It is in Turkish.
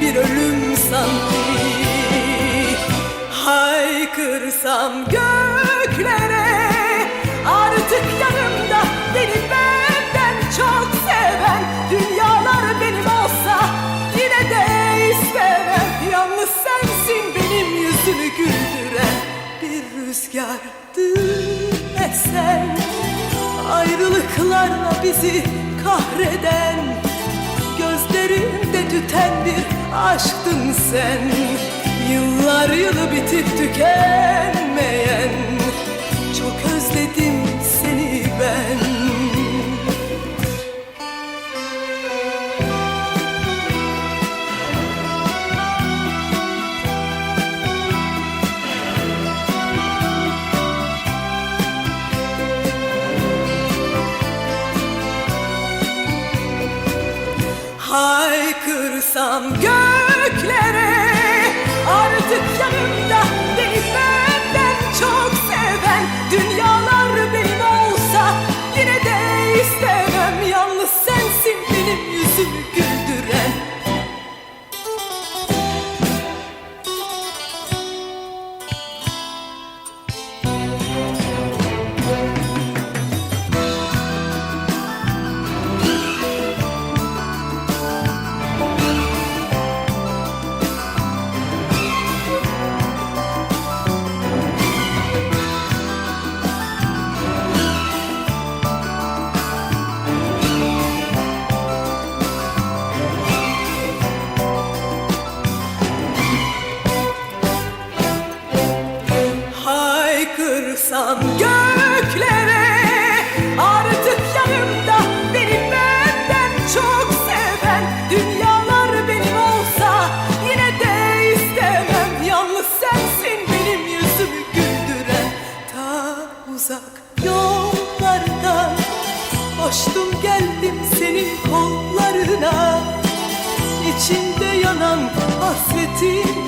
bir ölüm sanki. Haykırsam göklere Artık yanımda beni benden çok seven Dünyalar benim olsa yine de istemem. Yalnız sensin benim yüzümü güldüren Bir rüzgardı esen Ayrılıklarla bizi kahreden Gözlerimde tüten bir aşktın sen. Yıllar yılı bitip tükenmeyen Çok özledim seni ben Haykırsam göklere Artık yanımda beni benden çok seven Dünyalar benim olsa yine de istemem. Yalnız sensin benim yüzümü güldüren Haykırsam göklere Artık yanımda beni benden çok seven Dünyalar benim olsa yine de istemem. Yalnız sensin benim yüzümü güldüren. Ta uzak yollardan Koştum geldim senin kollarına. İçimde yanan hasretin